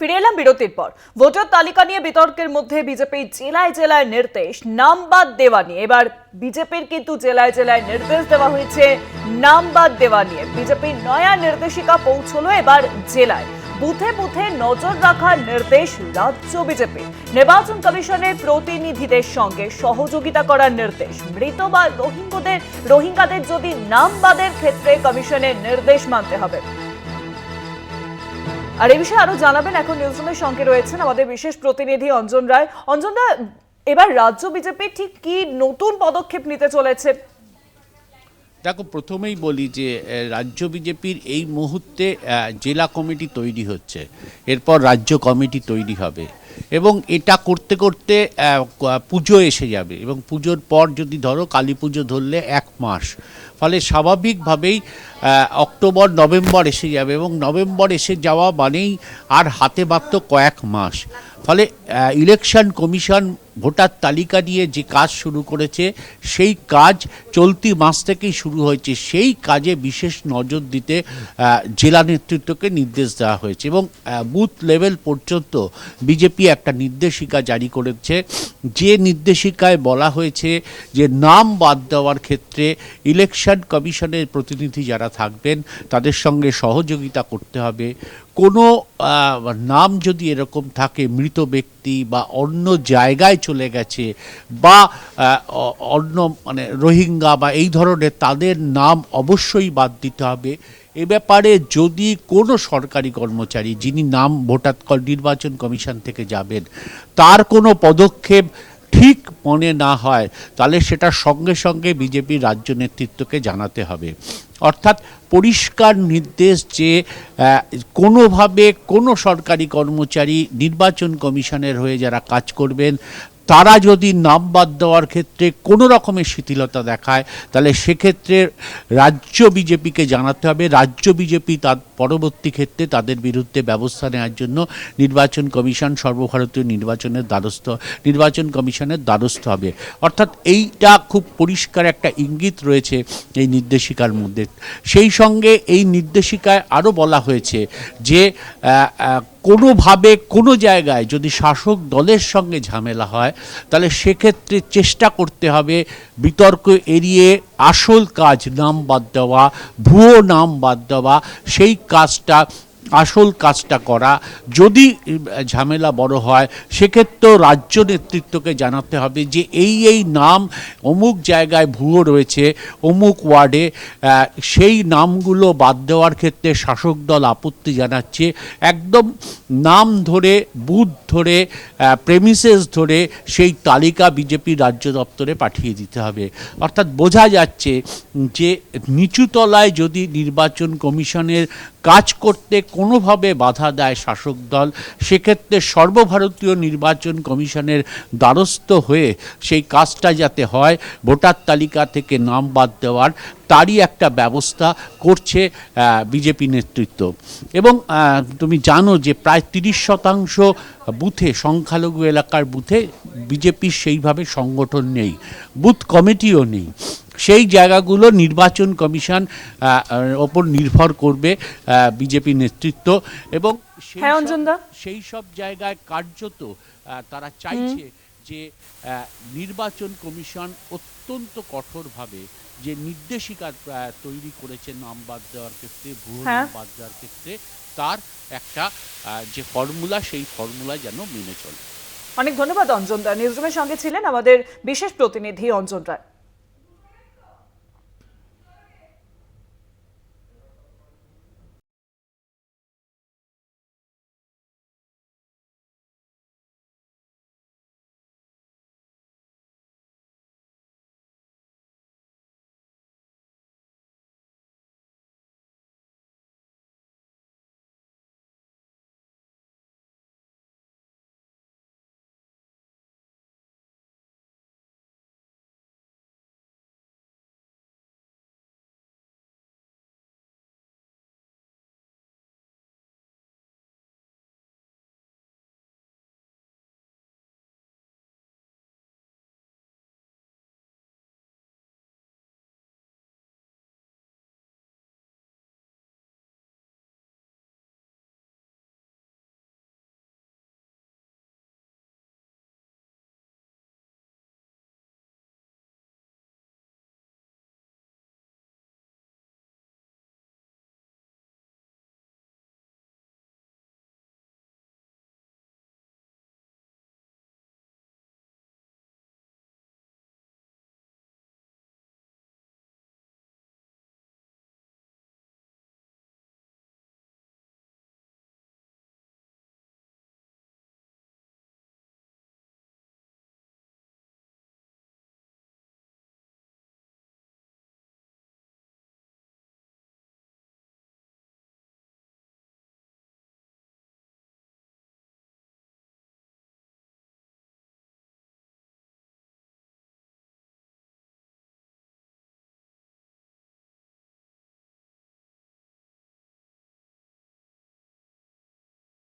ফিরে এলাম বিরতির পর। ভোটার তালিকা নিয়ে বিতর্কের মধ্যে বিজেপির জেলায় জেলায় নির্দেশ, নাম বাদ দেওয়া নিয়ে। এবার বিজেপির কিন্তু জেলায় জেলায় নির্দেশ দেওয়া হয়েছে, নাম বাদ দেওয়া নিয়ে। বিজেপির নয়া নির্দেশিকা পৌঁছলো এবার জেলায়। বুথে বুথে নজর রাখার নির্দেশ রাজ্য বিজেপি। নির্বাচন কমিশনের প্রতিনিধিদের সঙ্গে সহযোগিতা করার নির্দেশ। মৃত বা রোহিঙ্গদের রোহিঙ্গাদের যদি নাম বাদের ক্ষেত্রে কমিশনের নির্দেশ মানতে হবে। আর এই বিষয়ে আরও জানাবেন এখন নিউজরুমের সঙ্গে রয়েছেন আমাদের বিশেষ প্রতিনিধি অঞ্জন রায়। অঞ্জন রায় এবার রাজ্য বিজেপি ঠিক কি নতুন পদক্ষেপ নিতে চলেছে? দেখো, প্রথমেই বলি যে রাজ্য বিজেপির এই মুহূর্তে জেলা কমিটি তৈরি হচ্ছে। এরপর রাজ্য কমিটি তৈরি হবে। এবং এটা করতে করতে পুজো এসে যাবে। এবং পুজোর পর যদি ধরো, কালী পুজো ধরলে এক মাস। ফলে স্বাভাবিকভাবেই অক্টোবর, নভেম্বর এসে যাবে এবং নভেম্বর এসে যাওয়া মানেই আর হাতে মাত্র কয়েক মাস। ফলে ইলেকশন কমিশন ভোটার তালিকা নিয়ে যে কাজ শুরু করেছে, সেই কাজ চলতি মাস থেকেই শুরু হয়েছে। সেই কাজে বিশেষ নজর দিতে জেলা নেতৃত্বকে নির্দেশ দেওয়া হয়েছে এবং বুথ লেভেল পর্যন্ত বিজেপি একটা নির্দেশিকা জারি করেছে। যে নির্দেশিকায় বলা হয়েছে যে নাম বাদ দেওয়ার ক্ষেত্রে ইলেকশন কমিশনের প্রতিনিধি যারা থাকবেন, তাদের সঙ্গে সহযোগিতা করতে হবে। কোনো নাম যদি এরকম থাকে, মৃত ব্যক্তি বা অন্য জায়গায় চলে গেছে বা অন্য মানে রোহিঙ্গা বা এই ধরনের তাদের নাম অবশ্যই বাদ দিতে হবে। এ ব্যাপারে যদি কোনো সরকারি কর্মচারী, যিনি নাম ভোটার নির্বাচন কমিশন থেকে যাবেন, তার কোনো পদক্ষেপ ঠিক মনে না হয়, তাহলে সেটা সঙ্গে সঙ্গে বিজেপির রাজ্য নেতৃত্বকে জানাতে হবে। অর্থাৎ পরিষ্কার নির্দেশ যে কোনোভাবে কোনো সরকারি কর্মচারী নির্বাচন কমিশনের হয়ে যারা কাজ করবেন তারা যদি নাম বাদ দেওয়ার ক্ষেত্রে কোনো রকমের শিথিলতা দেখায়, তাহলে সেক্ষেত্রে রাজ্য বিজেপিকে জানাতে হবে। রাজ্য বিজেপি তার পরবর্তী ক্ষেত্রে তাদের বিরুদ্ধে ব্যবস্থা নেওয়ার জন্য নির্বাচন কমিশন, সর্বভারতীয় নির্বাচনের দ্বারস্থ, নির্বাচন কমিশনের দ্বারস্থ হবে। অর্থাৎ এইটা খুব পরিষ্কার একটা ইঙ্গিত রয়েছে এই নির্দেশিকার মধ্যে। সেই সঙ্গে এই নির্দেশিকায় আরও বলা হয়েছে যে কোনোভাবে কোনো জায়গায় যদি শাসক দলের সঙ্গে ঝামেলা হয় তাহলে সেক্ষেত্রে চেষ্টা করতে হবে বিতর্ক এড়িয়ে আসল কাজ নাম বাদ দেওয়া, ভুয়ো নাম বাদ দেওয়া, সেই কাজটা আসল কাজটা করা। যদি ঝামেলা বড় হয়, সেক্ষেত্রেও রাজ্য নেতৃত্বকে জানাতে হবে যে এই এই নাম অমুক জায়গায় ভুয়ো রয়েছে, অমুক ওয়ার্ডে সেই নামগুলো বাদ দেওয়ার ক্ষেত্রে শাসক দল আপত্তি জানাচ্ছে। একদম নাম ধরে, বুথ ধরে প্রেমিসেস ধরে সেই তালিকা বিজেপি রাজ্য দপ্তরে পাঠিয়ে দিতে হবে। অর্থাৎ বোঝা যাচ্ছে যে নিচুতলায় যদি নির্বাচন কমিশনের কাজ করতে কোনোভাবে বাধা দেয় শাসক দল, সেক্ষেত্রে সর্বভারতীয় নির্বাচন কমিশনের দ্বারস্থ হয়ে সেই কাজটা যাতে হয়, ভোটার তালিকা থেকে নাম বাদ দেওয়ার তারই একটা ব্যবস্থা করছে বিজেপি নেতৃত্ব। এবং তুমি জানো যে প্রায় তিরিশ শতাংশ বুথে, সংখ্যালঘু এলাকার বুথে বিজেপির সেইভাবে সংগঠন নেই, বুথ কমিটিও নেই। সেই জায়গাগুলো নির্বাচন কমিশন ওপর নির্ভর করবে বিজেপি নেতৃত্ব এবং সেই হ্যাঁ, সব- জায়গায় কার্যত তারা চাইছে যে নির্বাচন কমিশন অত্যন্ত কঠোরভাবে যে নির্দেশিকা তৈরি করেছে নাম বাদ দেওয়ার ক্ষেত্রে ভুয়ো হ্যাঁ। নাম বাদ দেওয়ার ক্ষেত্রে তার একটা আহ, যে ফর্মুলা সেই ফর্মুলা যেন মেনে চলে। অনেক ধন্যবাদ অঞ্জন দা। নিউজরুমের সঙ্গে ছিলেন আমাদের বিশেষ প্রতিনিধি অঞ্জন রায়